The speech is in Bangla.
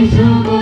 It's a